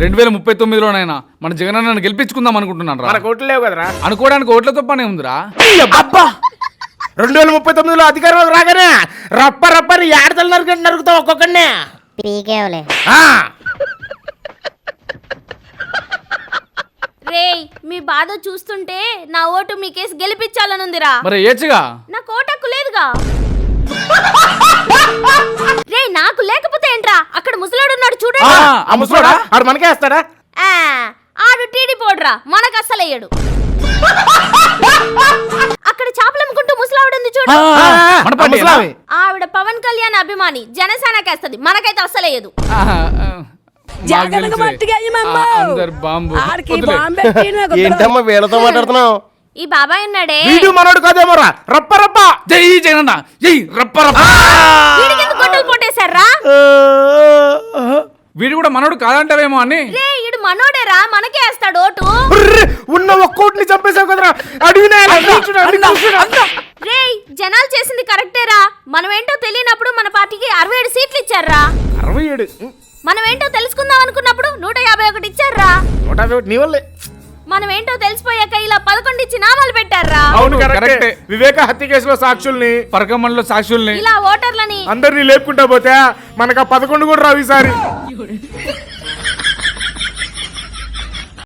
రెండు వేల ముప్పై తొమ్మిదిలోనైనా మన జగన్ నన్ను గెలిపించుకుందాం అనుకుంటున్నాను రా. మన కోట్లు లేవు కదరా. అనుకోవడానికి ఓట్లతో పనే ఉందిరా. అబ్బా! రెండు వేల ముప్పై తొమ్మిదిలో అధికారంలోకి రాగానే రప్ప రప్పని ఏడతలు నరికి నరుకుతాం ఒక్కొక్కడినే. పీకేవలే. ఆ, రేయ్ మీ బాధ చూస్తుంటే నా ఓటు మీకేసి గెలిపించాలనుందిరా. మరి ఏచిగా? నా కోటకు లేదుగా. ఆ, ముసలోడా? ఆడు మనకే వేస్తాడా? ఆ, ఆడు టీడీ పోడ్రా మనకు అస్సలయ్యాడు అక్కడ చేపలమ్ముకుంటూ ముసలావిడ ఉంది చూడు. ఆవిడ పవన్ కళ్యాణ్ అభిమాని జనసేనకేస్తది మనకైతే వద్దురా. ఏంటమ్మా వీళ్ళతో మాట్లాడుతున్నావు? ఈ బాబాయ్ ఉన్నాడే. వీడు మనోడు కాదేమోరా రప్ప రప్ప. జై జగనన్న. జై రప్ప రప్ప. వీడికి ఎందుకు గొడ్డలు వీడు కూడా మనోడు కాదంటావేమో అని. రే ఈడు మనోడేరా మనకే వేస్తాడు ఓటు. ఉన్న ఒక్కోటిని చంపేశావు కదరా. అడిగినా రేయ్ జనాలు చేసింది కరెక్టేరా. మనం ఏంటో తెలియనప్పుడు మన పార్టీకి అరవై ఏడు సీట్లు ఇచ్చారా? అరవై ఏడు? మనం ఏంటో తెలుసుకుందాం అనుకున్నప్పుడు నూట యాభై ఒకటి ఇచ్చారా? నూట యాభై ఒకటి నీ వల్లే. మనం ఏంటో తెలిసిపోయాక ఇలా పదకొండు ఇచ్చి నామాలు పెట్టారా? అవును కరెక్టే. వివేక హత్య కేసులో సాక్షుల్ని పరకమ్మలో సాక్షుల్ని. ఇలా ఓటర్లని అందరినీ లేపుకుంటా పోతే మనకు ఆ పదకొండు కూడా రావు ఈసారి.